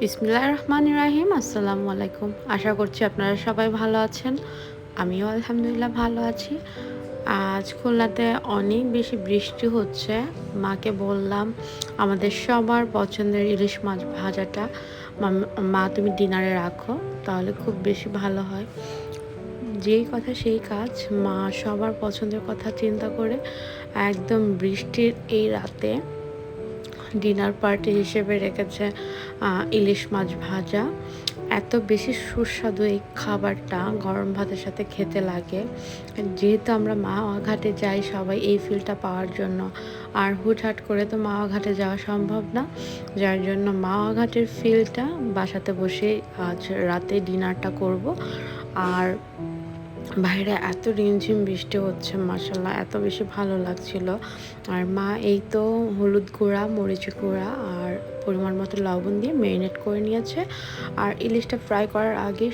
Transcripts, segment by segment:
বিসমিল্লাহ রহমান রাহিম, আসসালামু আলাইকুম। আশা করছি আপনারা সবাই ভালো আছেন। আমিও আলহামদুলিল্লাহ ভালো আছি। আজ খুলনাতে অনেক বেশি বৃষ্টি হচ্ছে। মাকে বললাম, আমাদের সবার পছন্দের ইলিশ মাছ ভাজাটা। মা, তুমি ডিনারে রাখো, তাহলে খুব বেশি ভালো হয়। যেই কথা সেই কাজ, মা সবার পছন্দের কথা চিন্তা করে একদম বৃষ্টির এই রাতে ডিনার পার্টি হিসেবে রেখেছে ইলিশ মাছ ভাজা। এত বেশি সুস্বাদু এই খাবারটা গরম ভাতের সাথে খেতে লাগে। যেহেতু আমরা মাওয়া ঘাটে যাই, সবাই এই ফিলটা পাওয়ার জন্য। আর হুটহাট করে তো মাওয়া ঘাটে যাওয়া সম্ভব না। যার জন্য মাওয়া ঘাটের ফিলটা বাসাতে বসে আজ রাতে ডিনারটা করব। আর বাইরে এত রিমঝিম বৃষ্টি হচ্ছে মাসাল্লাহ এত বেশি ভালো লাগছিল। আর মা, এই তো হলুদ গুঁড়া, মরিচ গুঁড়া আর পরিমাণ মতো লবণ দিয়ে ম্যারিনেট করে নিয়েছে। আর ইলিশটা ফ্রাই করার আগে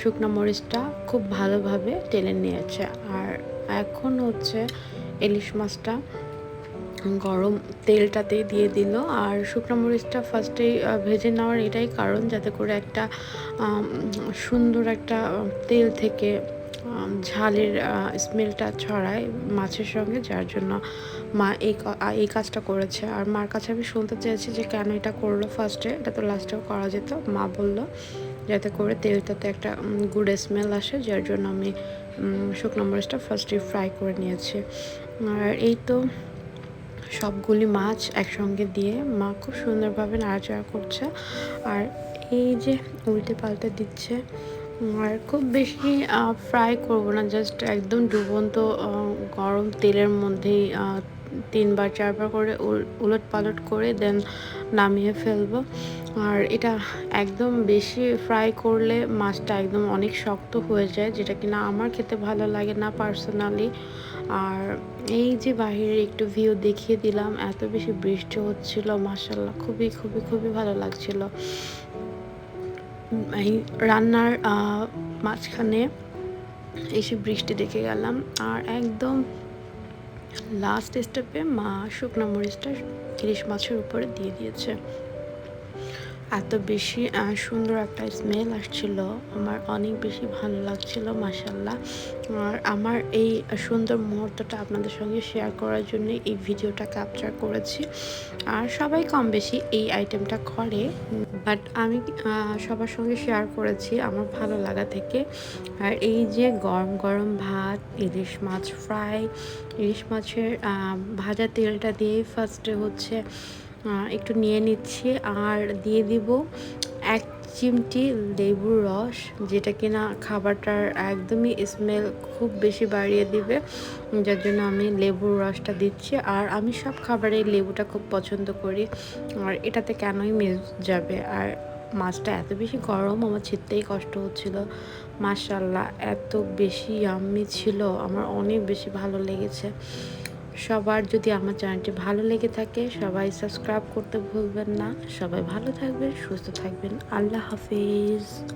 শুকনো মরিচটা খুব ভালোভাবে টেলে নিয়েছে। আর এখন হচ্ছে ইলিশ মাছটা গরম তেলটাতেই দিয়ে দিল। আর শুকনো মরিচটা ফার্স্টেই ভেজে নেওয়ার এটাই কারণ, যাতে করে একটা সুন্দর একটা তেল থেকে ঝালের স্মেলটা ছড়ায় মাছের সঙ্গে, যার জন্য মা এই এই কাজটা করেছে। আর মার কাছে আমি শুনতে চেয়েছি যে কেন এটা করল ফার্স্টে এটা তো লাস্টেও করা যেত। মা বলল যাতে করে তেলটাতে একটা গুড স্মেল আসে, যার জন্য আমি শুকনো মরিচটা ফার্স্টে ফ্রাই করে নিয়েছি। আর এই তো সবগুলি মাছ একসঙ্গে দিয়ে মা খুব সুন্দরভাবে নাড়াচাড়া করছে। আর এই যে উল্টে পাল্টে দিচ্ছে আর খুব বেশি ফ্রাই করব না জাস্ট একদম ডুবন্ত গরম তেলের মধ্যেই তিনবার, চারবার করে উলট পালট করে দেন নামিয়ে ফেলব। আর এটা একদম বেশি ফ্রাই করলে মাছটা একদম অনেক শক্ত হয়ে যায়, যেটা কিনা আমার খেতে ভালো লাগে না পার্সোনালি আর এই যে বাহিরের একটু ভিউ দেখিয়ে দিলাম, এত বেশি বৃষ্টি হচ্ছিল মাসাল্লাহ খুবই খুবই খুবই ভালো লাগছিল। এই রান্নার মাঝখানে এসে বৃষ্টি দেখে গেলাম আর একদম লাস্ট স্টেপে মা শুকনো মরিচটা ইলিশ মাছের উপরে দিয়ে দিয়েছে। এত বেশি সুন্দর একটা স্মেল আসছিল। আমার অনেক বেশি ভালো লাগছিল মাসাল্লাহ আর আমার এই সুন্দর মুহূর্তটা আপনাদের সঙ্গে শেয়ার করার জন্য এই ভিডিওটা ক্যাপচার করেছি। আর সবাই কম বেশি এই আইটেমটা করে। বাট আমি সবার সঙ্গে শেয়ার করেছি আমার ভালো লাগা থেকে। আর এই যে গরম গরম ভাত, ইলিশ মাছ ফ্রাই ইলিশ মাছের ভাজা তেলটা দিয়ে ফার্স্টে হচ্ছে একটু নিয়ে নিচ্ছি আর দিয়ে দিব এক চিমটি লেবুর রস, যেটা কিনা খাবারটার একদমই স্মেল খুব বেশি বাড়িয়ে দিবে। যার জন্য আমি লেবুর রসটা দিচ্ছি। আর আমি সব খাবারে লেবুটা খুব পছন্দ করি। আর এটাতে কেনই মিস যাবে? আর মাছটা এত বেশি গরম, আমার ছিটতেই কষ্ট হচ্ছিল। মাশাল্লাহ এত বেশি আমি ছিল। আমার অনেক বেশি ভালো লেগেছে। সবার যদি আমার চ্যানেলটি ভালো লেগে থাকে, সবাই সাবস্ক্রাইব করতে ভুলবেন না। সবাই ভালো থাকবেন, সুস্থ থাকবেন। আল্লাহ হাফিজ।